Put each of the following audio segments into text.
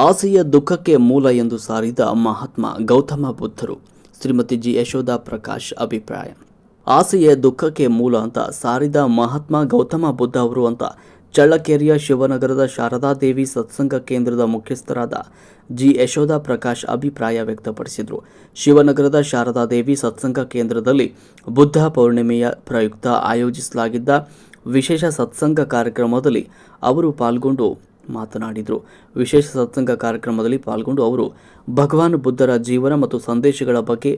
ಆಸೆಯ ದುಃಖಕ್ಕೆ ಮೂಲ ಎಂದು ಸಾರಿದ ಮಹಾತ್ಮ ಗೌತಮ ಬುದ್ಧರು. ಶ್ರೀಮತಿ ಜಿ. ಯಶೋಧ ಪ್ರಕಾಶ್ ಅಭಿಪ್ರಾಯ. ಆಸೆಯ ದುಃಖಕ್ಕೆ ಮೂಲ ಅಂತ ಸಾರಿದ ಮಹಾತ್ಮ ಗೌತಮ ಬುದ್ಧ ಅವರು ಅಂತ ಚಳ್ಳಕೆರೆಯ ಶಿವನಗರದ ಶಾರದಾದೇವಿ ಸತ್ಸಂಗ ಕೇಂದ್ರದ ಮುಖ್ಯಸ್ಥರಾದ ಜಿ. ಯಶೋಧ ಪ್ರಕಾಶ್ ಅಭಿಪ್ರಾಯ ವ್ಯಕ್ತಪಡಿಸಿದರು. ಶಿವನಗರದ ಶಾರದಾದೇವಿ ಸತ್ಸಂಗ ಕೇಂದ್ರದಲ್ಲಿ ಬುದ್ಧ ಪೌರ್ಣಿಮೆಯ ಪ್ರಯುಕ್ತ ಆಯೋಜಿಸಲಾಗಿದ್ದ ವಿಶೇಷ ಸತ್ಸಂಗ ಕಾರ್ಯಕ್ರಮದಲ್ಲಿ ಅವರು ಪಾಲ್ಗೊಂಡು ಮಾತನಾಡಿದರು. ವಿಶೇಷ ಸತ್ಸಂಗ ಕಾರ್ಯಕ್ರಮದಲ್ಲಿ ಪಾಲ್ಗೊಂಡು ಅವರು ಭಗವಾನ್ ಬುದ್ಧರ ಜೀವನ ಮತ್ತು ಸಂದೇಶಗಳ ಬಗ್ಗೆ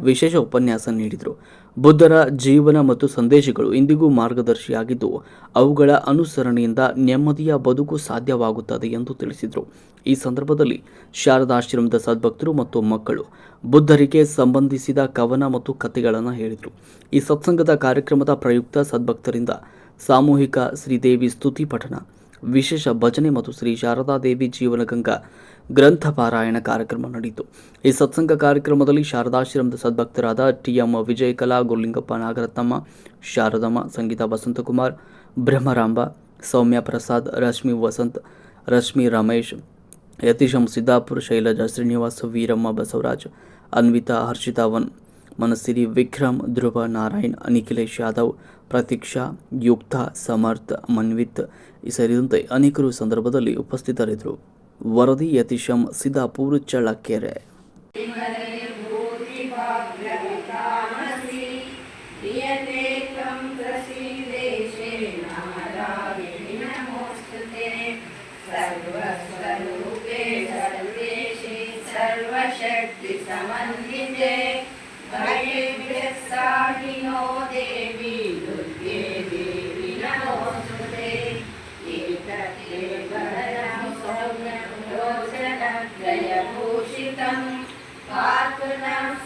ವಿಶೇಷ ಉಪನ್ಯಾಸ ನೀಡಿದರು. ಬುದ್ಧರ ಜೀವನ ಮತ್ತು ಸಂದೇಶಗಳು ಇಂದಿಗೂ ಮಾರ್ಗದರ್ಶಿಯಾಗಿದ್ದು, ಅವುಗಳ ಅನುಸರಣೆಯಿಂದ ನೆಮ್ಮದಿಯ ಬದುಕು ಸಾಧ್ಯವಾಗುತ್ತದೆ ಎಂದು ತಿಳಿಸಿದರು. ಈ ಸಂದರ್ಭದಲ್ಲಿ ಶಾರದಾಶ್ರಮದ ಸದ್ಭಕ್ತರು ಮತ್ತು ಮಕ್ಕಳು ಬುದ್ಧರಿಗೆ ಸಂಬಂಧಿಸಿದ ಕವನ ಮತ್ತು ಕಥೆಗಳನ್ನು ಹೇಳಿದರು. ಈ ಸತ್ಸಂಗದ ಕಾರ್ಯಕ್ರಮದ ಪ್ರಯುಕ್ತ ಸದ್ಭಕ್ತರಿಂದ ಸಾಮೂಹಿಕ ಶ್ರೀದೇವಿ ಸ್ತುತಿ ಪಠಣ. ವಿಶೇಷ ಭಜನೆ ಮತ್ತು ಶ್ರೀ ಶಾರದಾದೇವಿ ಜೀವನಗಂಗಾ ಗ್ರಂಥ ಪಾರಾಯಣ ಕಾರ್ಯಕ್ರಮ ನಡೆಯಿತು. ಈ ಸತ್ಸಂಗ ಕಾರ್ಯಕ್ರಮದಲ್ಲಿ ಶಾರದಾಶ್ರಮದ ಸದ್ಭಕ್ತರಾದ ಟಿ ಎಂ ವಿಜಯಕಲಾ ಗುರುಲಿಂಗಪ್ಪ ನಾಗರತ್ನಮ್ಮ, ಶಾರದಮ್ಮ, ಸಂಗೀತ ವಸಂತಕುಮಾರ್ ಬ್ರಹ್ಮರಾಂಬ, ಸೌಮ್ಯ ಪ್ರಸಾದ್, ರಶ್ಮಿ ವಸಂತ್, ರಶ್ಮಿ ರಮೇಶ್, ಯತೀಶಂ ಸಿದ್ದಾಪುರ್, ಶೈಲಜಾ ಶ್ರೀನಿವಾಸ್, ವೀರಮ್ಮ ಬಸವರಾಜ್, ಅನ್ವಿತಾ ಹರ್ಷಿತಾವನ್ ಮನಸ್ಸಿರಿ, ವಿಕ್ರಮ್, ಧ್ರುವ ನಾರಾಯಣ್, ಅನಿಖಿಲೇಶ್ ಯಾದವ್, ಪ್ರತೀಕ್ಷಾ, ಯುಕ್ತ, ಸಮರ್ಥ್, ಮನ್ವಿತ್ ಸೇರಿದಂತೆ ಅನೇಕರು ಈ ಸಂದರ್ಭದಲ್ಲಿ ಉಪಸ್ಥಿತರಿದ್ದರು ವರದಿ ಯತೀಶಂ ಸಿದ್ದಾಪುರ ಚಳ್ಳಕೆರೆ क्रियते त्वं प्रसीदेशे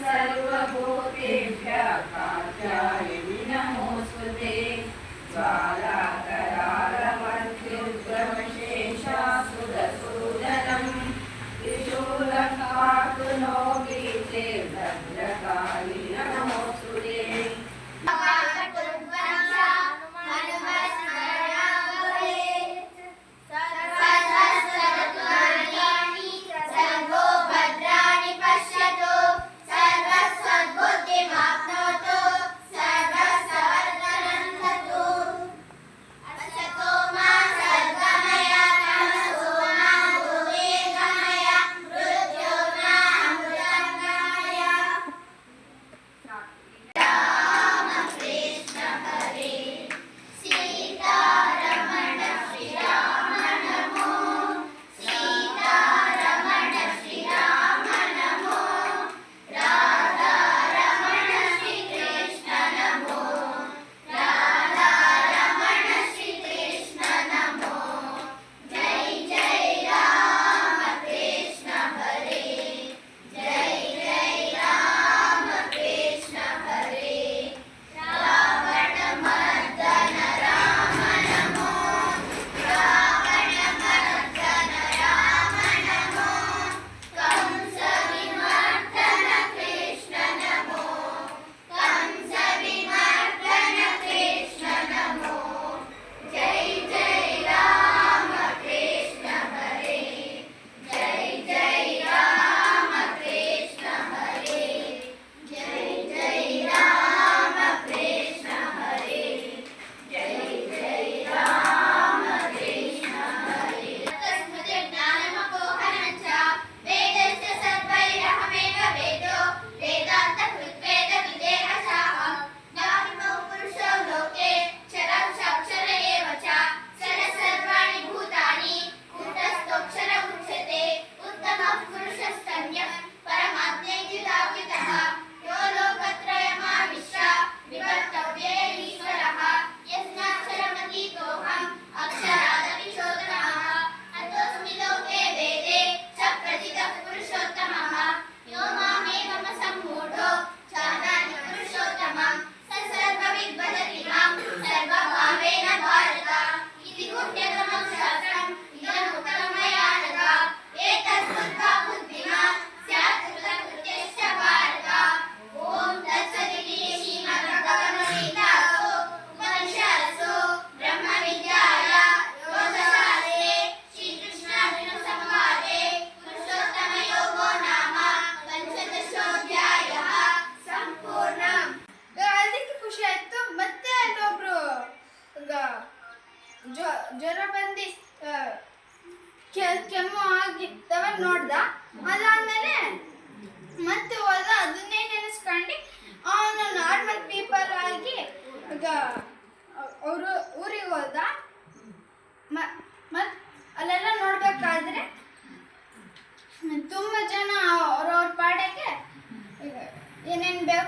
सर्वभूतेभ्यः काचाय विना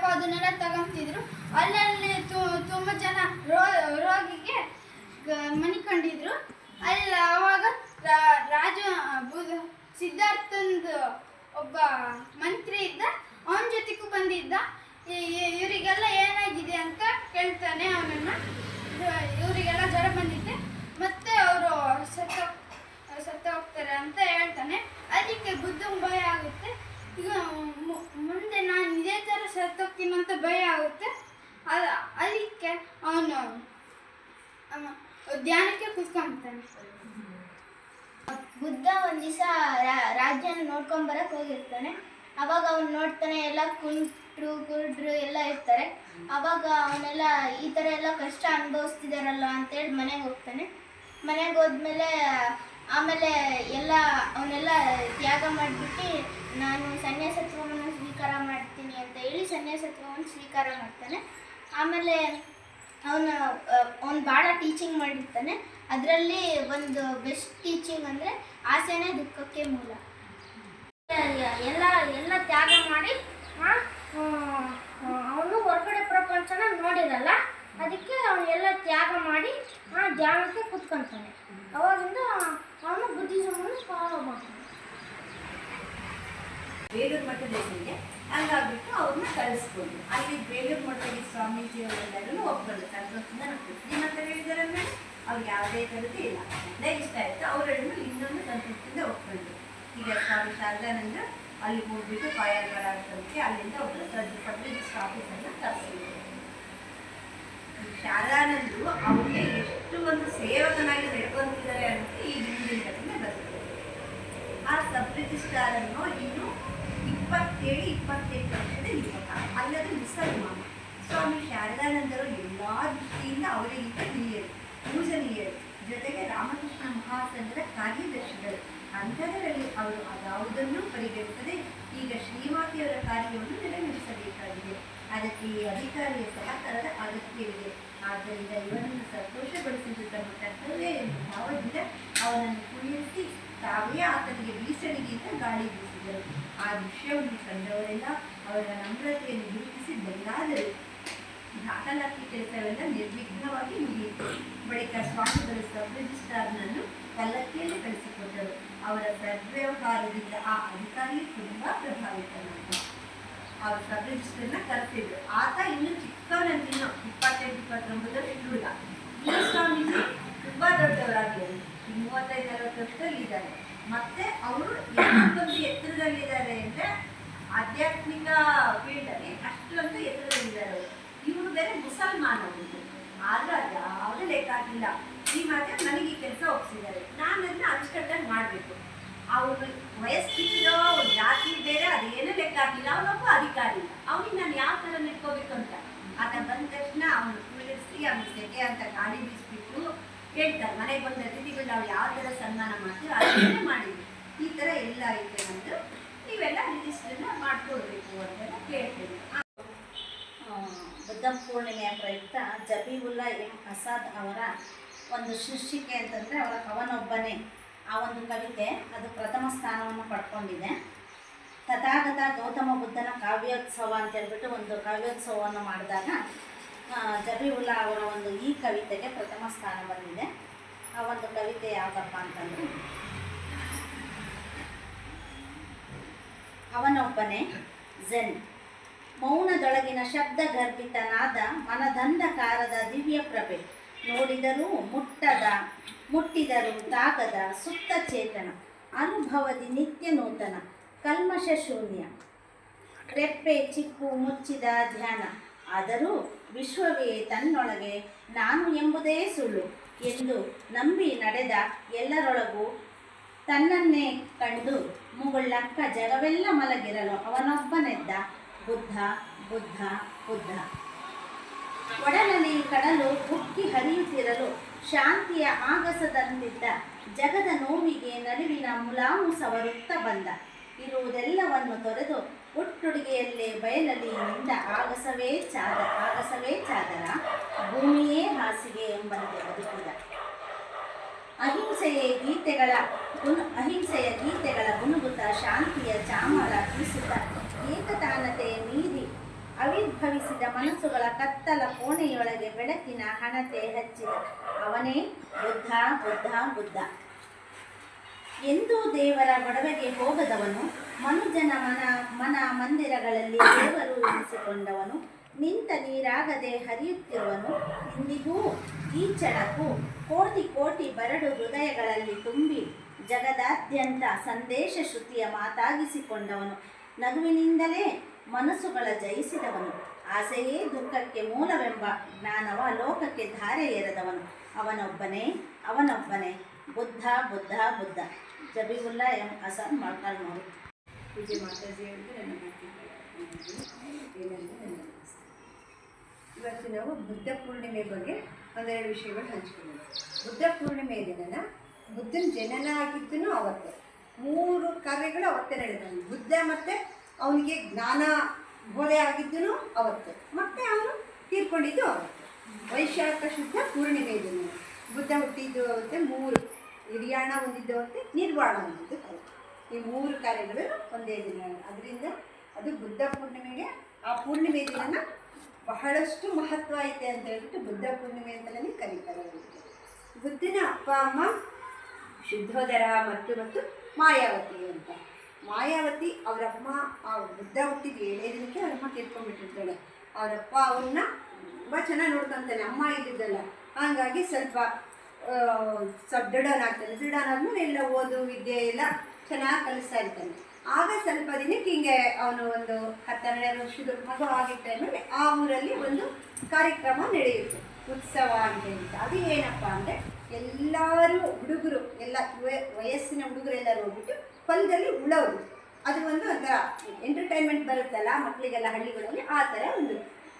ಬೇಕೋ ಅದನ್ನೆಲ್ಲ ತಗೊಂತಿದ್ರು ಅಲ್ಲಲ್ಲಿ ತುಂಬ ಜನ ರೋಗಿಗೆ ಮನಿಕೊಂಡಿದ್ರು. ಅಲ್ಲಿ, ಅವಾಗ ರಾಜ ಸಿದ್ಧಾರ್ಥಂದು ಒಬ್ಬ ಮಂತ್ರಿ ಇದ್ದ. ಅವನ ಜೊತೆಗೂ ಬಂದಿದ್ದ. ಇವರಿಗೆಲ್ಲ ಏನಾಗಿದೆ ಅಂತ ಕೇಳ್ತಾನೆ ಅವನನ್ನ. ಇವರಿಗೆಲ್ಲ ಜ್ವರ ಬಂದಿದೆ. ಮತ್ತೆ ಅವರು ಸತ್ತ ಸತ್ತ ಹೋಗ್ತಾರೆ ಅಂತ ಹೇಳ್ತಾನೆ. ಅದಕ್ಕೆ ಬುದ್ಧ ಭಯ ಆಗುತ್ತೆ. ಈಗ ಮುಂದೆ ನಾನು ಇದೇ ಥರ ಸತ್ತೋಗ್ತೀನಿ ಅಂತ ಭಯ ಆಗುತ್ತೆ. ಅದು, ಅದಕ್ಕೆ ಅವನು ಧ್ಯಾನಕ್ಕೆ ಕುತ್ಕೊಂತಾನೆ ಬುದ್ಧ ಒಂದು ದಿವಸ ರಾಜ್ಯನ ನೋಡ್ಕೊಂಬರಕ್ಕೆ ಹೋಗಿರ್ತಾನೆ. ಅವಾಗ ಅವ್ನು ನೋಡ್ತಾನೆ, ಎಲ್ಲ ಕುಂಟ್ರು, ಕುರುಡ್ರು ಎಲ್ಲ ಇರ್ತಾರೆ. ಅವಾಗ ಅವನೆಲ್ಲ ಈ ಥರ ಎಲ್ಲ ಕಷ್ಟ ಅನುಭವಿಸ್ತಿದಾರಲ್ಲ ಅಂತೇಳಿ ಮನೆಗೆ ಹೋಗ್ತಾನೆ. ಮನೆಗೆ ಹೋದ್ಮೇಲೆ ಆಮೇಲೆ ಎಲ್ಲ ಅವನ್ನೆಲ್ಲ ತ್ಯಾಗ ಮಾಡಿಬಿಟ್ಟು ನಾನು ಸನ್ಯಾಸತ್ವವನ್ನು ಸ್ವೀಕಾರ ಮಾಡ್ತೀನಿ ಅಂತ ಹೇಳಿ ಸನ್ಯಾಸತ್ವವನ್ನು ಸ್ವೀಕಾರ ಮಾಡ್ತಾನೆ. ಆಮೇಲೆ ಅವನು ಅವನು ಭಾಳ ಟೀಚಿಂಗ್ ಮಾಡಿರ್ತಾನೆ. ಅದರಲ್ಲಿ ಒಂದು ಬೆಸ್ಟ್ ಟೀಚಿಂಗ್ ಅಂದರೆ ಆಸೆನೇ ದುಃಖಕ್ಕೆ ಮೂಲ. ಎಲ್ಲ ಎಲ್ಲ ತ್ಯಾಗ ಮಾಡಿ ಅವನು ಹೊರಗಡೆ ಪ್ರಪಂಚನ ನೋಡಿರಲ್ಲ ಅದಕ್ಕೆ ಅವನು ಎಲ್ಲ ತ್ಯಾಗ ಮಾಡಿ, ಆ ಧ್ಯಾನಕ್ಕೆ ಕುತ್ಕೊಂತಾನೆ. ಅವಾಗಿಂದ ಅವನು ಬುದ್ಧಿಸಮನ್ನು ಫಾಲೋ ಮಾಡ್ತಾನೆ. ಬೇಲೂರು ಮಠದ ಹೆಸರಿಗೆ ಹಂಗಾಗ್ಬಿಟ್ಟು ಅವ್ರನ್ನ ಕಲಿಸ್ಬೋದು ಅಲ್ಲಿ ಬೇಲೂರು ಮಠದ ಸ್ವಾಮೀಜಿ ಅವರೆಲ್ಲರೂ ಒಪ್ಕೊಂಡು ನಮ್ಮ ನಮ್ಗೆ ಶ್ರೀಮಂತ ಹೇಳಿದಾರೆ ಮೇಲೆ ಅವ್ರಿಗೆ ಯಾವುದೇ ಥರದ್ದು ಇಲ್ಲ. ಇಷ್ಟ ಆಯ್ತು. ಅವರನ್ನು ಇನ್ನೊಂದು ಸಂತೃಪ್ತಿಯಿಂದ ಒಪ್ಕೊಂಡು ಈಗ ಸ್ವಾಮಿ ಶಾರದಾನಂದ ಅಲ್ಲಿ ಹೋಗ್ಬಿಟ್ಟು ಕಾಯಲ್ಬರ ಅಂತಂದ್ರೆ ಅಲ್ಲಿಂದ ಒಬ್ಬರು ಸದ್ ಪಬ್ಲಿಕ್ ಆಫೀಸನ್ನು ಕರೆಸಿದ್ರು ಶಾರದಾನಂದರು ಅವ್ರಿಗೆ ಎಷ್ಟು ಒಂದು ಸೇವಕನಾಗಿ ನಡ್ಕೊಂತಿದ್ದಾರೆ ಅಂತ ಈ ಹಿಂದಿನ ಕಥೆಗೆ ಬರ್ತದೆ ಆ ಸಬ್ ರಿಜಿಸ್ಟ್ರಾರ್ ಅನ್ನೋ ಇನ್ನು ಇಪ್ಪತ್ತೇಳು, ಇಪ್ಪತ್ತೆಂಟು ವರ್ಷದ ಯುವಕ ಅಲ್ಲದೆ ಮುಸಲ್ಮಾನ. ಸ್ವಾಮಿ ಶಾರದಾನಂದರು ಎಲ್ಲ ದೃಷ್ಟಿಯಿಂದ ಅವರಿಗಿಂತ ಹಿರಿಯರು, ಪೂಜನೀಯರು, ಜೊತೆಗೆ ರಾಮಕೃಷ್ಣ ಮಹಾಸಂಘದ ಕಾರ್ಯದರ್ಶಿಗಳು. ಅಂಥದರಲ್ಲಿ ಅವರು ಅದಾವುದನ್ನೂ ಪರಿಗಣಿಸದೆ ಈಗ ಶ್ರೀಮಾತೆಯವರ ಕಾರ್ಯವನ್ನು ನೆರವೇರಿಸಬೇಕಾಗಿದೆ ಅದಕ್ಕೆ ಈ ಅಧಿಕಾರಿಯ ಸಹಕಾರದ ಅಗತ್ಯವಿದೆ. ಆದ್ದರಿಂದ ಇವನನ್ನು ಸಂತೋಷಗೊಳಿಸಿದ್ದು ತಮ್ಮ ಕರ್ತವ್ಯ ಎಂಬ ಭಾವದಿಂದ ಅವನನ್ನು ಕುಳ್ಳಿರಿಸಿ ತಾವೇ ಆತನಿಗೆ ಬೀಸಣಿಗೆಯಿಂದ ಗಾಳಿ ಬೀಸಿದರು. ಆ ದೃಶ್ಯವನ್ನು ಕಂಡವರೆಲ್ಲ ಅವರ ನಮ್ರತೆಯನ್ನು ಗುರುತಿಸಿ ಬದಲಾದರು. ದಾಖಲಾತಿ ಕೆಲಸವೆಲ್ಲ ನಿರ್ವಿಘ್ನವಾಗಿ ಮುಗಿಯಿತು. ಬಳಿಕ ಸ್ವಾಮಿಗಳು ಸಬ್ ರಿಜಿಸ್ಟ್ರಾರ್ನನ್ನು ಪಲ್ಲಕ್ಕಿಯಲ್ಲಿ ಕಳಿಸಿಕೊಟ್ಟರು. ಅವರ ಸದ್ವ್ಯವಹಾರದಿಂದ ಆ ಅಧಿಕಾರಿ ತುಂಬಾ ಪ್ರಭಾವಿತನಾದ. ಅವ್ರ ಸಬ್ ರಿಜಿಸ್ಟರ್ನ ಕರೆಸಿದ್ರು. ಆತ ಇನ್ನೂ ಚಿಕ್ಕವನಂತಿನ್ನು ಇಪ್ಪತ್ತೆಂಟು ಇಪ್ಪತ್ತೊಂಬತ್ತು ವರ್ಷ ಹುಡುಗ ಈ ಸ್ವಾಮೀಜಿ ತುಂಬ ದೊಡ್ಡವರಾಗಿದ್ದಾರೆ. ಮೂವತ್ತೈದು ನಲವತ್ತು ವರ್ಷದಲ್ಲಿ ಇದ್ದಾರೆ. ಮತ್ತೆ ಅವರು ಎಷ್ಟೊಂದು ಎತ್ತರದಲ್ಲಿದ್ದಾರೆ ಅಂದ್ರೆ ಆಧ್ಯಾತ್ಮಿಕ ಫೀಲ್ಡ್ ಅಲ್ಲಿ ಅಷ್ಟೊಂದು ಎತ್ತರದಲ್ಲಿದ್ದಾರೆ ಅವರು. ಇವರು ಬೇರೆ ಮುಸಲ್ಮಾನ ಆದ್ರೆ ಅದು ಯಾವುದೇ ಲೆಕ್ಕ ಹಾಕಿಲ್ಲ. ಈ ಮಾತ್ರ ನನಗೆ ಈ ಕೆಲಸ ಒಪ್ಪಿಸಿದ್ದಾರೆ ನಾನು ಅದನ್ನ ಅಚ್ಚುಕಟ್ಟಾಗಿ ಮಾಡಬೇಕು. ಅವ್ರ ವಯಸ್ಸಿದ್ದೋ ಜಾತಿ ಬೇರೆ, ಅದೇನು ಲೆಕ್ಕ ಹಾಕಿಲ್ಲ ಅವನೊಬ್ಬ ಅಧಿಕಾರಿ. ಅವನಿಗೆ ನಾನು ಯಾವ ಥರ ನಿಟ್ಕೋಬೇಕು ಅಂತ. ಆತ ಬಂದ ತಕ್ಷಣ ಅವನು ಕುಳ್ಳಿರಿಸಿ ಅವನ ಸೆಕೆ ಅಂತ ಗಾಳಿ ಬೀಸ್ಬಿಟ್ಟು ಹೇಳ್ತಾರೆ. ಮನೆಗೆ ಬಂದ ಅತಿಥಿಗಳು ನಾವು ಯಾವ ಥರ ಸನ್ಮಾನ ಮಾಡ್ತೀವಿ ಅದನ್ನೇ ಮಾಡಿದ್ವಿ ಈ ಥರ ಎಲ್ಲ ಐತೆ ನಮ್ಮದು ನೀವೆಲ್ಲ ರಿಜಿಸ್ಟ್ರನ್ನ ಮಾಡ್ಕೊಳ್ಬೇಕು ಅಂತೆಲ್ಲ ಕೇಳ್ತೀವಿ ಬುದ್ಧ ಪೂರ್ಣಿಮೆಯ ಪ್ರಯುಕ್ತ ಜಬೀವುಲ್ಲಾ ಎಂ ಅಸಾದ್ ಅವರ ಒಂದು ಶೀರ್ಷಿಕೆ ಅಂತಂದರೆ ಅವರ ಕವನೊಬ್ಬನೇ ಆ ಒಂದು ಕವಿತೆ ಅದು ಪ್ರಥಮ ಸ್ಥಾನವನ್ನು ಪಡ್ಕೊಂಡಿದೆ. ತಥಾಗತ ಗೌತಮ ಬುದ್ಧನ ಕಾವ್ಯೋತ್ಸವ ಅಂತ ಹೇಳ್ಬಿಟ್ಟು ಒಂದು ಕಾವ್ಯೋತ್ಸವವನ್ನು ಮಾಡಿದಾಗ ಜಬೀವುಲ್ಲಾ ಅವರ ಒಂದು ಈ ಕವಿತೆಗೆ ಪ್ರಥಮ ಸ್ಥಾನ ಬಂದಿದೆ. ಆ ಒಂದು ಕವಿತೆ ಯಾವುದಪ್ಪ ಅಂತಂದರೆ, ಅವನೊಬ್ಬನೇ ಝೆನ್. ಮೌನದೊಳಗಿನ ಶಬ್ದ ಗರ್ಭಿತನಾದ ಮನದಂಧಕಾರದ ದಿವ್ಯ ಪ್ರಭೆ. ನೋಡಿದರೂ ಮುಟ್ಟದ, ಮುಟ್ಟಿದರೂ ತಾಗದ ಸುತ್ತ ಚೇತನ, ಅನುಭವದಿ ನಿತ್ಯ ನೂತನ, ಕಲ್ಮಶ ಶೂನ್ಯ. ರೆಪ್ಪೆ ಚಿಕ್ಕು ಮುಚ್ಚಿದ ಧ್ಯಾನ, ಆದರೂ ವಿಶ್ವವೇ ತನ್ನೊಳಗೆ ನಾನು ಎಂಬುದೇ ಸುಳ್ಳು ಎಂದು ನಂಬಿ ನಡೆದ ಎಲ್ಲರೊಳಗೂ ತನ್ನನ್ನೇ ಕಂಡು ಮುಗುಳ್ಳಕ್ಕ ಜಗವೆಲ್ಲ ಮಲಗಿರಲು ಅವನೊಬ್ಬನೆದ್ದ ಬುದ್ಧ ಬುದ್ಧ ಬುದ್ಧ. ಕಡಲು ಉಕ್ಕಿ ಹರಿಯುತ್ತಿರಲು ಶಾಂತಿಯ ಆಗಸದಂತಿದ್ದ ಜಗದ ನೋವಿಗೆ ನಡುವಿನ ಮುಲಾಮು ಸವರುತ್ತ ಬಂದ. ಇರುವುದೆಲ್ಲವನ್ನು ತೊರೆದು ಒಟ್ಟುಡುಗೆಯಲ್ಲೇ ಬಯಲಲ್ಲಿ ನಿಂದ ಆಗಸವೇ ಚಾದ, ಆಗಸವೇ ಚಾದರ, ಭೂಮಿಯೇ ಹಾಸಿಗೆ ಎಂಬಂತೆ ಬದುಕಿದ. ಅಹಿಂಸೆಯ ಗೀತೆಗಳ ಗುನು ಅಹಿಂಸೆಯ ಗೀತೆಗಳ ಗುಣಗುತ ಶಾಂತಿಯ ಚಾಮರ ಬೀಸುತ್ತ ಏಕತಾನತೆ ಮೀರಿ ಆವಿರ್ಭವಿಸಿದ ಮನಸ್ಸುಗಳ ಕತ್ತಲ ಕೋಣೆಯೊಳಗೆ ಬೆಳಕಿನ ಹಣತೆ ಹಚ್ಚಿದ. ಅವನೇ ಬುದ್ಧ ಬುದ್ಧ ಬುದ್ಧ. ಎಂದೂ ದೇವರ ಒಡವೆಗೆ ಹೋಗದವನು, ಮನುಜನ ಮನ ಮನ ಮಂದಿರಗಳಲ್ಲಿ ದೇವರು ಎನಿಸಿಕೊಂಡವನು, ನಿಂತ ನೀರಾಗದೆ ಹರಿಯುತ್ತಿರುವನು ಇಂದಿಗೂ ಈ ಚಳಕು ಕೋಟಿ ಕೋಟಿ ಬರಡು ಹೃದಯಗಳಲ್ಲಿ ತುಂಬಿ ಜಗದಾದ್ಯಂತ ಸಂದೇಶ ಶ್ರುತಿಯ ಮಾತಾಗಿಸಿಕೊಂಡವನು. ನಗುವಿನಿಂದಲೇ ಮನಸ್ಸುಗಳ ಜಯಿಸಿದವನು. ಆಸೆಯೇ ದುಃಖಕ್ಕೆ ಮೂಲವೆಂಬ ಜ್ಞಾನವ ಲೋಕಕ್ಕೆ ಧಾರೆ ಏರದವನು. ಅವನೊಬ್ಬನೇ ಅವನೊಬ್ಬನೇ. ಬುದ್ಧ ಬುದ್ಧ ಬುದ್ಧ. ಜಬೀವುಲ್ಲಾ ಎಂ. ಹಸನ್ ನೋಡಿ. ಪೂಜೆ ಮಾತಾಜಿ ಇವತ್ತು ನಾವು ಬುದ್ಧ ಪೂರ್ಣಿಮೆ ಬಗ್ಗೆ ಒಂದೆರಡು ವಿಷಯಗಳು ಹಂಚಿಕೊಳ್ಳೋಣ. ಬುದ್ಧ ಪೂರ್ಣಿಮೆ ದಿನನ ಬುದ್ಧನ ಜನನ ಆಗಿದ್ದನು ಅವತ್ತೇ. ಮೂರು ಕಾರ್ಯಗಳು ಅವತ್ತೇ ನಡೆದ ಬುದ್ಧ ಮತ್ತು ಅವನಿಗೆ ಜ್ಞಾನ ಬೋಧೆ ಆಗಿದ್ದು ಅವತ್ತು. ಮತ್ತೆ ಅವನು ತೀರ್ಕೊಂಡಿದ್ದು ಅವತ್ತು. ವೈಶಾಖ ಶುದ್ಧ ಪೂರ್ಣಿಮೆ ದಿನ. ಬುದ್ಧ ಹುಟ್ಟಿದ್ದು ಅವತ್ತೆ ಮೂರು. ಹಿರಿಯಾಣ ಹೊಂದಿದ್ದು ಅವತ್ತೆ, ನಿರ್ವಾಣ ಹೊಂದಿದ್ದು ಈ ಮೂರು ಕಾರ್ಯಗಳು ಒಂದೇ ದಿನ. ಅದರಿಂದ ಅದು ಬುದ್ಧ ಪೂರ್ಣಿಮೆಗೆ ಆ ಪೂರ್ಣಿಮೆ ದಿನನ ಬಹಳಷ್ಟು ಮಹತ್ವ ಐತೆ ಅಂತ ಹೇಳ್ಬಿಟ್ಟು ಬುದ್ಧ ಪೂರ್ಣಿಮೆ ಅಂತಲೇ ಕರೀತಾರೆ ಬುದ್ಧನ ಅಪ್ಪ, ಅಮ್ಮ, ಶುದ್ಧೋದರ ಮತ್ತು ಮತ್ತು ಮಾಯಾವತಿ ಅಂತ. ಮಾಯಾವತಿ ಅವರಮ್ಮ ಆ ಬುದ್ಧ ಹುಟ್ಟಿದ ಏಳೇ ದಿನಕ್ಕೆ ಅವರಮ್ಮ ತೀರ್ಕೊಂಡ್ಬಿಟ್ಟಿರ್ತಾಳೆ. ಅವರಪ್ಪ ಅವ್ರನ್ನ ತುಂಬ ಚೆನ್ನಾಗಿ ನೋಡ್ಕೊಂತಾನೆ, ಅಮ್ಮ ಇದ್ದಿದ್ದಲ್ಲ. ಹಾಗಾಗಿ ಸ್ವಲ್ಪ ಸ್ವಲ್ಪ ದೃಢನಾಗ್ತಾನೆ. ದೃಢನಾದ್ಮೇಲೆ ಎಲ್ಲ ಓದು, ವಿದ್ಯೆ ಎಲ್ಲ ಚೆನ್ನಾಗಿ ಕಲಿಸ್ತಾ ಇರ್ತಾನೆ. ಆಗ ಸ್ವಲ್ಪ ದಿನಕ್ಕೆ ಹಿಂಗೆ ಅವನು ಒಂದು ಹತ್ತೆರಡು ವರ್ಷದ ಮಗು ಆಗಿದ್ದ ಮೇಲೆ ಆ ಊರಲ್ಲಿ ಒಂದು ಕಾರ್ಯಕ್ರಮ ನಡೆಯುತ್ತೆ. ಉತ್ಸವ ಅಂತ ಹೇಳಿದ್ದೆ ಅದು ಏನಪ್ಪ ಅಂದರೆ ಎಲ್ಲರೂ ಹುಡುಗರು, ಎಲ್ಲ ವಯ- ವಯಸ್ಸಿನ ಹುಡುಗರೆಲ್ಲರೂ ಹೋಗ್ಬಿಟ್ಟು ಹೊಲದಲ್ಲಿ ಉಳೋದು. ಅದು ಒಂದು ಒಂಥರ ಎಂಟರ್ಟೈನ್ಮೆಂಟ್ ಬರುತ್ತಲ್ಲ ಮಕ್ಕಳಿಗೆಲ್ಲ ಹಳ್ಳಿಗಳಲ್ಲಿ ಆ ಥರ ಒಂದು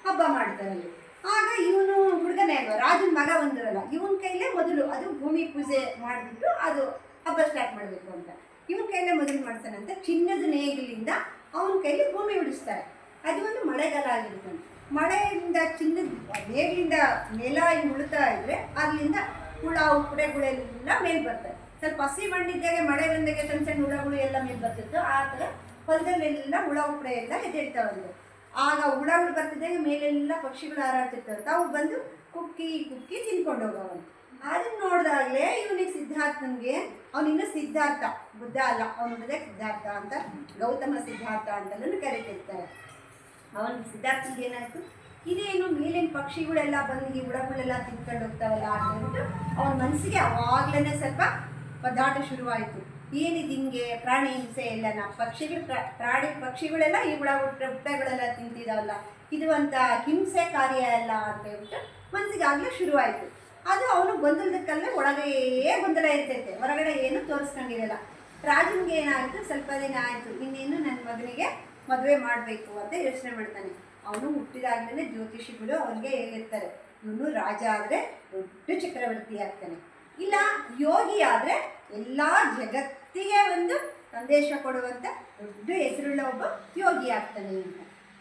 ಹಬ್ಬ ಮಾಡ್ತಾರೆ ಅಲ್ಲಿ. ಆಗ ಇವನು ಹುಡುಗನೇ ರಾಜನ ಮಗ ಒಂದಿರಲ್ಲ ಇವನ ಕೈಲೇ ಮೊದಲು ಅದು ಭೂಮಿ ಪೂಜೆ ಮಾಡಿಬಿಟ್ಟು ಅದು ಹಬ್ಬ ಸ್ಟಾರ್ಟ್ ಮಾಡಬೇಕು ಅಂತ. ಇವನ ಕೈಲೇ ಮೊದಲು ಅಂತ ಚಿನ್ನದ ನೇಗಿಲಿಂದ ಅವನ ಕೈಲಿ ಭೂಮಿ ಉಡಿಸ್ತಾರೆ. ಅದು ಒಂದು ಮಳೆಗಾಲ ಆಗಿರ್ತಾನೆ ಮಳೆಯಿಂದ ಚಿನ್ನದ ಮೇಲಿಂದ ನೆಲ ಉಳಿತಾ ಇದ್ರೆ ಅಲ್ಲಿಂದ ಹುಳ ಉಪ್ಪುಡೆಗಳೆಲ್ಲ ಮೇಲೆ ಬರ್ತವೆ. ಸ್ವಲ್ಪ ಹಸಿ ಮಣ್ಣಿದ್ದಾಗೆ ಮಳೆ ಬಂದಾಗೆ ಸಣ್ಣ ಸಣ್ಣ ಹುಳಗಳು ಎಲ್ಲ ಮೇಲೆ ಬರ್ತಿತ್ತು ಆ ಥರ ಹೊಲದಲ್ಲೆಲ್ಲ ಹುಳ ಉಪ್ಪುಡೆ ಎಲ್ಲ ಎದ್ದೇಳ್ತಾವಲ್ಲಿ ಆಗ ಹುಳಗಳು ಬರ್ತಿದ್ದಾಗ ಮೇಲೆಲ್ಲ ಪಕ್ಷಿಗಳು ಹಾರಾಡ್ತಿರ್ತವೆ ತಾವು ಬಂದು ಕುಕ್ಕಿ ಕುಕ್ಕಿ ತಿನ್ಕೊಂಡು ಹೋಗವನು ಅದನ್ನ ನೋಡಿದಾಗಲೇ ಇವನಿಗೆ ಸಿದ್ಧಾರ್ಥನಿಗೆ ಅವನಿನ್ನ ಸಿದ್ಧಾರ್ಥ. ಬುದ್ಧ ಅಲ್ಲ, ಅವನ ಸಿದ್ಧಾರ್ಥ ಅಂತ, ಗೌತಮ ಸಿದ್ಧಾರ್ಥ ಅಂತಲೂ ಕರೀತಿರ್ತಾರೆ. ಅವನಿಗೆ ಸಿದ್ಧಾರ್ಥನಿಗೆ ಏನಾಯಿತು? ಇದೇನು ಮೇಲಿನ ಪಕ್ಷಿಗಳೆಲ್ಲ ಬಂದು ಈ ಹುಳಗಳೆಲ್ಲ ತಿಂದ್ಕೊಂಡು ಹೋಗ್ತಾವಲ್ಲ ಅಂತ ಹೇಳ್ಬಿಟ್ಟು ಅವನ ಮನಸ್ಸಿಗೆ ಅವಾಗ್ಲೇ ಸ್ವಲ್ಪ ಪದಾಟ ಶುರುವಾಯಿತು. ಏನಿದು ಹಿಂಗೆ ಪ್ರಾಣಿ ಹಿಂಸೆ ಇಲ್ಲ ನಾ ಪಕ್ಷಿಗಳು, ಪ್ರಾ- ಪ್ರಾಣಿ ಪಕ್ಷಿಗಳೆಲ್ಲ ಈ ಹುಳ ಹುಟ್ಟ ಹುಟ್ಟಗಳೆಲ್ಲ ತಿಂತಿದಾವಲ್ಲ, ಇದು ಅಂತ ಹಿಂಸೆ ಕಾರ್ಯ ಅಲ್ಲ ಅಂತ ಹೇಳ್ಬಿಟ್ಟು ಮನಸ್ಸಿಗೆ ಆಗಲೇ ಶುರುವಾಯಿತು. ಅದು ಅವನು ಗೊಂದಲದಕ್ಕಲ್ಲೇ ಒಳಗೆಯೇ ಗೊಂದಲ ಇರ್ತೈತೆ, ಹೊರಗಡೆ ಏನು ತೋರಿಸ್ಕೊಂಡಿರಲ್ಲ ರಾಜನಿಗೆ ಏನಾಯಿತು? ಸ್ವಲ್ಪ ದಿನ ಆಯಿತು, ಇನ್ನೇನು ನನ್ನ ಮಗನಿಗೆ ಮದುವೆ ಮಾಡಬೇಕು ಅಂತ ಯೋಚನೆ ಮಾಡ್ತಾನೆ. ಅವನು ಹುಟ್ಟಿದಾಗಲೇ ಜ್ಯೋತಿಷಿಗಳು ಅವನಿಗೆ ಹೇಳಿರ್ತಾರೆ ಇವನು ರಾಜ ಆದರೆ ದೊಡ್ಡ ಚಕ್ರವರ್ತಿ ಆಗ್ತಾನೆ. ಇಲ್ಲ, ಯೋಗಿ ಆದರೆ ಎಲ್ಲ ಜಗತ್ತಿಗೆ ಒಂದು ಸಂದೇಶ ಕೊಡುವಂಥ ದೊಡ್ಡ ಹೆಸರುಳ್ಳ ಒಬ್ಬ ಯೋಗಿ ಆಗ್ತಾನೆ ಅಂತ.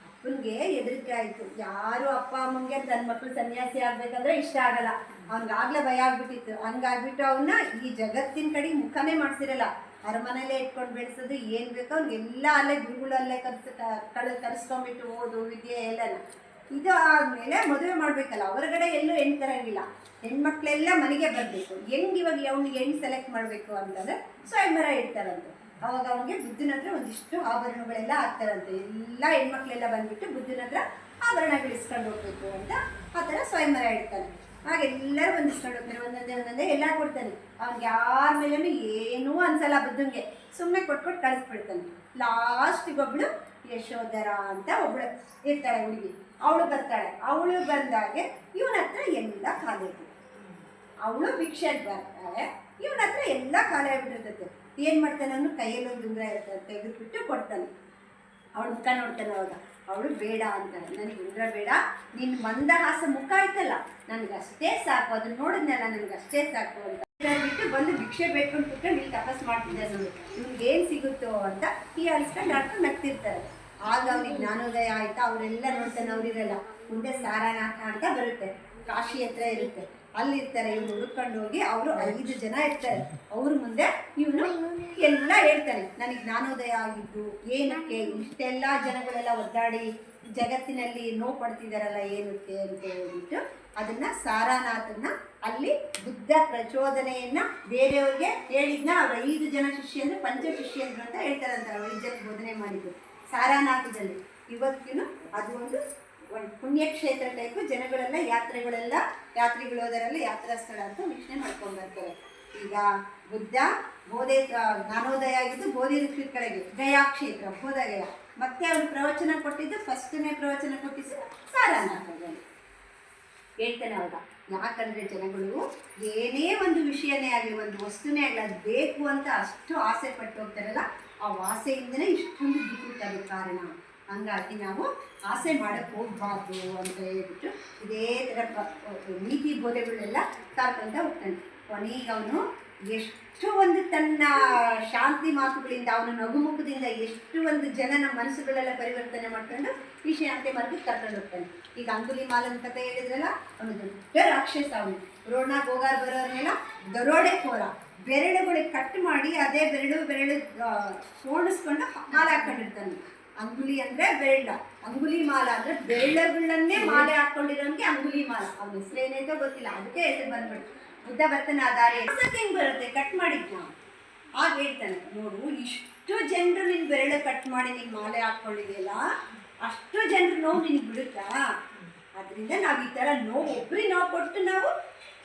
ಅಪ್ಪನಿಗೆ ಹೆದರಿಕೆ ಆಯಿತು. ಯಾರು ಅಪ್ಪ, ಅಮ್ಮಂಗೆ ತನ್ನ ಮಕ್ಕಳು ಸನ್ಯಾಸಿ ಆಗಬೇಕಂದ್ರೆ ಇಷ್ಟ ಆಗಲ್ಲ. ಅವ್ನಿಗಾಗಲೇ ಭಯ ಆಗ್ಬಿಟ್ಟಿತ್ತು. ಹಂಗಾಗ್ಬಿಟ್ಟು ಅವನ್ನ ಈ ಜಗತ್ತಿನ ಕಡೆ ಮುಖನೇ ಮಾಡ್ಸಿರಲ್ಲ. ಅರಮನೆಯಲ್ಲೇ ಇಟ್ಕೊಂಡು ಬೆಳೆಸೋದು ಏನು ಬೇಕೋ ಅವ್ನಿಗೆಲ್ಲ ಅಲ್ಲೇ ಗುರುಗಳಲ್ಲೇ ಕರ್ಸ್ ಕಳ ತರಿಸ್ಕೊಂಬಿಟ್ಟು ಓದು, ವಿದ್ಯೆ ಎಲ್ಲನ. ಇದು ಆದಮೇಲೆ ಮದುವೆ ಮಾಡಬೇಕಲ್ಲ, ಹೊರಗಡೆ ಎಲ್ಲೂ ಹೆಣ್ಣು ತರಂಗಿಲ್ಲ ಹೆಣ್ಮಕ್ಳೆಲ್ಲ ಮನೆಗೆ ಬರಬೇಕು. ಹೆಂಗೆ ಇವಾಗ ಅವ್ನಿಗೆ ಹೆಣ್ಣು ಸೆಲೆಕ್ಟ್ ಮಾಡಬೇಕು ಅಂತಂದ್ರೆ ಸ್ವಯಂವರ ಇಡ್ತಾರಂತೆ. ಅವಾಗ ಅವನಿಗೆ ಬುದ್ಧನ ಹತ್ರ ಒಂದಿಷ್ಟು ಆಭರಣಗಳೆಲ್ಲ ಹಾಕ್ತಾರಂತೆ. ಎಲ್ಲ ಹೆಣ್ಮಕ್ಳೆಲ್ಲ ಬಂದ್ಬಿಟ್ಟು ಬುದ್ಧನ ಹತ್ರ ಆಭರಣಗಳು ಇಸ್ಕೊಂಡು ಹೋಗ್ಬೇಕು ಅಂತ ಆ ಥರ ಸ್ವಯಂವರ ಇಡ್ತಾನೆ ಆಗ ಎಲ್ಲರೂ ಬಂದು ಇಸ್ಕೊಂಡು ಹೋಗ್ತಾರೆ. ಒಂದೊಂದೇ ಒಂದೊಂದೇ ಎಲ್ಲ ಕೊಡ್ತಾನೆ. ಅವ್ನಿಗೆ ಯಾರ ಮೇಲೂ ಏನೂ ಅನ್ಸಲ್ಲ ಬುದ್ಧಂಗೆ. ಸುಮ್ಮನೆ ಕೊಟ್ಕೊಟ್ಟು ಕಳಿಸ್ಬಿಡ್ತಾನೆ. ಲಾಸ್ಟಿಗೆ ಒಬ್ಳು ಯಶೋಧರ ಅಂತ ಒಬ್ಳು ಇರ್ತಾಳೆ ಹುಡುಗಿ. ಅವಳು ಬರ್ತಾಳೆ. ಅವಳು ಬಂದಾಗೆ ಇವನ ಹತ್ರ ಎಲ್ಲ ಖಾಲಿ ಅವಳು ಭಿಕ್ಷೆಗೆ ಬರ್ತಾಳೆ. ಇವನ ಹತ್ರ ಎಲ್ಲ ಖಾಲಿ ಆಗ್ಬಿಟ್ಟಿರ್ತೈತೆ ಏನು ಮಾಡ್ತಾನೆ ಅವನು? ಕೈಯಲ್ಲಿ ಒಂದು ಉಂಗುರ ಇರ್ತದೆ. ತೆಗೆದುಬಿಟ್ಟು ಕೊಡ್ತಾನೆ. ಅವಳು ಮುಖ ನೋಡ್ತಾನೆ ಅವಾಗ. ಅವಳು ಬೇಡ ಅಂತ. ನನಗೆ ಉಂಗ್ರ ಬೇಡ. ನಿನ್ನ ಮಂದಹಾಸ ಮುಖ ಆಯ್ತಲ್ಲ, ನನಗಷ್ಟೇ ಸಾಕು. ಅದನ್ನ ನೋಡಿದ್ನಲ್ಲ, ನನಗಷ್ಟೇ ಸಾಕು ಅಂತ. ಬಿಟ್ಟು ಬಂದು ಭಿಕ್ಷೆ ಬೇಡ್ಕೊಂಡು ಕೂತ್ಕೊಂಡು ಇಲ್ಲಿ ತಪಸ್ ಮಾಡ್ತಿದ್ದೆ ನಾನು ಇವ್ನಿಗೆ ಏನು ಸಿಗುತ್ತೋ ಅಂತ ಈ ಅಳಿಸ್ಕೊಂಡು ಆಡ್ಕೊಂಡು ನಗ್ತಿರ್ತಾರೆ. ಆಗ ಅವ್ರಿಗೆ ಜ್ಞಾನೋದಯ ಆಯ್ತಾ? ಅವರೆಲ್ಲ ನೋಡ್ತಾನೆ, ಅವರಿರಲ್ಲ. ಮುಂದೆ ಸಾರಾನಾಥ ಅಂತ ಬರುತ್ತೆ. ಕಾಶಿ ಹತ್ರ ಇರುತ್ತೆ. ಅಲ್ಲಿರ್ತಾರೆ ಇವ್ರು ಹುಡ್ಕೊಂಡು ಹೋಗಿ ಅವರು ಐದು ಜನ ಇರ್ತಾರೆ. ಅವ್ರ ಮುಂದೆ ಇವನು ಎಲ್ಲ ಹೇಳ್ತಾನೆ ನನಗೆ ಜ್ಞಾನೋದಯ ಆಗಿದ್ದು ಏನಕ್ಕೆ ಇಷ್ಟೆಲ್ಲ ಜನಗಳೆಲ್ಲ ಒದ್ದಾಡಿ ಜಗತ್ತಿನಲ್ಲಿ ನೋವು ಪಡ್ತಿದಾರಲ್ಲ ಏನಕ್ಕೆ? ಅಂತ ಹೇಳ್ಬಿಟ್ಟು ಅದನ್ನ ಸಾರಾನಾಥನ್ನ ಅಲ್ಲಿ ಬುದ್ಧ ಪ್ರಚೋದನೆಯನ್ನ ಬೇರೆಯವ್ರಿಗೆ ಹೇಳಿದ್ನ ಅವ್ರ ಐದು ಜನ ಶಿಷ್ಯಂದ್ರೆ ಪಂಚ ಶಿಷ್ಯಂದ್ರು ಅಂತ ಹೇಳ್ತಾರಂತಾರೆ ಅವ್ರ ಬೋಧನೆ ಮಾಡಿದ್ದು. ಸಾರಾನಾಥದಲ್ಲಿ. ಇವತ್ತಿನ ಅದು ಒಂದು ಒಂದು ಪುಣ್ಯಕ್ಷೇತ್ರ ಟೈಪು ಜನಗಳೆಲ್ಲ ಯಾತ್ರೆಗಳೆಲ್ಲ, ಯಾತ್ರಿಗಳು ಹೋದರೆಲ್ಲ ಯಾತ್ರಾ ಸ್ಥಳ ಅಂತ ವೀಕ್ಷಣೆ ಮಾಡ್ಕೊಂಡು ಬರ್ತಾರೆ. ಈಗ ಬುದ್ಧ, ಬೋಧೆ ಜ್ಞಾನೋದಯ ಆಗಿದ್ದು ಬೋಧಿ ಋಷಿ ಕಡೆಗೆ ಗಯಾ ಕ್ಷೇತ್ರ ಬೋಧಗಯ. ಮತ್ತೆ ಅವರು ಪ್ರವಚನ ಕೊಟ್ಟಿದ್ದು ಫಸ್ಟನೇ ಪ್ರವಚನ ಕೊಟ್ಟಿದ್ದು ಸಾರಾನಾಥದಲ್ಲಿ ಹೇಳ್ತಾನೆ ಅವಾಗ, ಯಾಕಂದ್ರೆ ಜನಗಳು ಏನೇ ಒಂದು ವಿಷಯನೇ ಆಗಲಿ, ಒಂದು ವಸ್ತುನೇ ಆಗಲಿ, ಅದು ಬೇಕು ಅಂತ ಅಷ್ಟು ಆಸೆ ಪಟ್ಟು ಹೋಗ್ತಾರಲ್ಲ, ಆ ವಾಸೆಯಿಂದನೇ ಇಷ್ಟೊಂದು ದುಃಖಕ್ಕೆ ಕಾರಣ ಹಂಗಾಗಿ ನಾವು ಆಸೆ ಮಾಡಕ್ಕೆ ಹೋಗ್ಬಾರ್ದು ಅಂತ ಹೇಳ್ಬಿಟ್ಟು ಇದೇ ಥರ ನೀತಿ ಬೋಧೆಗಳೆಲ್ಲ ಕರ್ಕೊಂತ ಹೋಗ್ತಾನೆ. ಕೊನೆಗೆ ಅವನು ಎಷ್ಟು ಒಂದು ತನ್ನ ಶಾಂತಿ ಮಾತುಗಳಿಂದ, ಅವನ ನಗುಮುಖದಿಂದ ಎಷ್ಟು ಒಂದು ಜನನ ಮನಸ್ಸುಗಳೆಲ್ಲ ಪರಿವರ್ತನೆ ಮಾಡ್ಕೊಂಡು ಈ ಶಾಂತಿ ಮಾರ್ಗಕ್ಕೆ ಕರ್ಕೊಂಡು ಹೋಗ್ತಾನೆ. ಈಗ ಅಂಗುಲಿ ಮಾಲನ ಕಥೆ ಹೇಳಿದ್ರಲ್ಲ, ಅವನು ದೊಡ್ಡ ರಾಕ್ಷಸ ಅವನು. ರೋಣ ಹೋಗಾರ್ ಬರೋರ್ನೆಲ್ಲ ದರೋಡೆ ಕೋರ. ಬೆರಳುಗಳಿಗೆ ಕಟ್ ಮಾಡಿ, ಅದೇ ಬೆರಳು ಬೆರಳು ಸೋಣಿಸ್ಕೊಂಡು ಮಾಲೆ ಹಾಕೊಂಡಿರ್ತಾನೆ ಅಂಗುಲಿ ಅಂದ್ರೆ ಬೆರಳ ಅಂಗುಲಿ ಮಾಲ ಅಂದ್ರೆ ಬೆರಳುಗಳನ್ನೇ ಮಾಲೆ ಹಾಕೊಂಡಿರೋಂಗೆ ಅಂಗುಲಿ ಮಾಲ. ಅವ್ನ ಹೆಸರು ಏನೈತೋ ಗೊತ್ತಿಲ್ಲ. ಅದಕ್ಕೆ ಹೆಸರು ಬಂದ್ಬಿಟ್ಟು ಬುದ್ಧ ಬರ್ತಾನೆ ಆ ದಾರಿ ಹೆಂಗ್ ಬರುತ್ತೆ? ಕಟ್ ಮಾಡಿದ್ನ ಆಗ ಹೇಳ್ತಾನೆ ನೋಡು ಇಷ್ಟು ಜನರು ನಿನ್ ಬೆರಳು ಕಟ್ ಮಾಡಿ ನಿನ್ ಮಾಲೆ ಹಾಕೊಂಡಿದೆಯಲ್ಲ ಅಷ್ಟು ಜನರು ನೋವು ನಿನಗೆ ಬಿಡುತ್ತಾ? ಅದರಿಂದ ನಾವು ಈ ಥರ ನೋವು ಒಬ್ರಿಗೆ ನೋವು ಕೊಟ್ಟು ನಾವು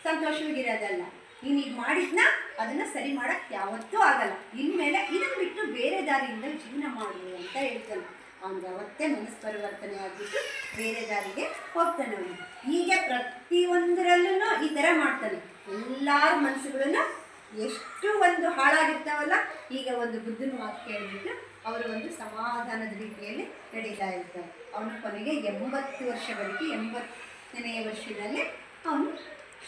ಸಂತೋಷವಾಗಿರೋದಲ್ಲ. ನೀನು ಈಗ ಮಾಡಿದ್ನ, ಅದನ್ನ ಸರಿ ಮಾಡಕ್ ಯಾವತ್ತೂ ಆಗಲ್ಲ. ಇನ್ಮೇಲೆ ಇದನ್ನ ಬಿಟ್ಟು ಬೇರೆ ದಾರಿಯಿಂದ ಜೀವನ ಮಾಡು ಅಂತ ಹೇಳ್ತಾನೆ. ಅವನಿಗೆ ಅವತ್ತೇ ಮನಸ್ಸು ಪರಿವರ್ತನೆ ಆಗಿಬಿಟ್ಟು ಬೇರೆ ದಾರಿಗೆ ಹೋಗ್ತಾನೆ ಅವನು. ಹೀಗೆ ಪ್ರತಿಯೊಂದರಲ್ಲೂ ಈ ಥರ ಮಾಡ್ತಾನೆ. ಎಲ್ಲರ ಮನಸ್ಸುಗಳನ್ನ ಎಷ್ಟು ಒಂದು ಹಾಳಾಗಿರ್ತಾವಲ್ಲ, ಈಗ ಒಂದು ಬುದ್ಧನ ಮಾತು ಕೇಳಿಬಿಟ್ಟು ಅವರು ಒಂದು ಸಮಾಧಾನದ ರೀತಿಯಲ್ಲಿ ನಡೀತಾ ಇರ್ತಾರೆ. ಅವನು ಕೊನೆಗೆ ಎಂಬತ್ತು ವರ್ಷ ಎಂಬತ್ತನೆಯ ಎಂಬತ್ತನೇ ವರ್ಷದಲ್ಲಿ ಅವನು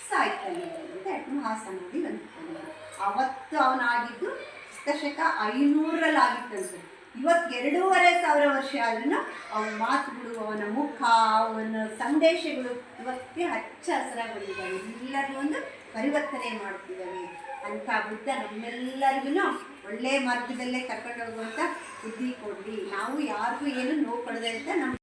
ಸಾಯ್ತಾನೆ ಅಂತ ಮಹಾಸಮಾಧಿ ಬಂದಿರ್ತಾನೆ ಅವತ್ತು ಅವನಾಗಿದ್ದು ದಶಕ ಐನೂರಲ್ಲಿ ಆಗಿತ್ತಂತೆ ಇವತ್ತು ಎರಡೂವರೆ ಸಾವಿರ ವರ್ಷ ಆದ್ರೂ ಅವನ ಮಾತುಗಳು ಅವನ ಮುಖ, ಅವನ ಸಂದೇಶಗಳು ಇವತ್ತಿಗೆ ಹಚ್ಚ ಹಸಿರಾಗಿ ಬಂದಿದ್ದಾವೆ ಎಲ್ಲರೂ ಒಂದು ಪರಿವರ್ತನೆ ಮಾಡ್ತಿದ್ದಾವೆ ಅಂತ ಬುದ್ಧ ನಮ್ಮೆಲ್ಲರಿಗೂ ಒಳ್ಳೆ ಮಾರ್ಗದಲ್ಲೇ ಕರ್ಕೊಂಡು ಹೋಗುವಂಥ ಬುದ್ಧಿ ಕೊಡಲಿ. ನಾವು ಯಾರಿಗೂ ಏನು ನೋವು ಕೊಡದೆ ಅಂತ ನಮ್ಮ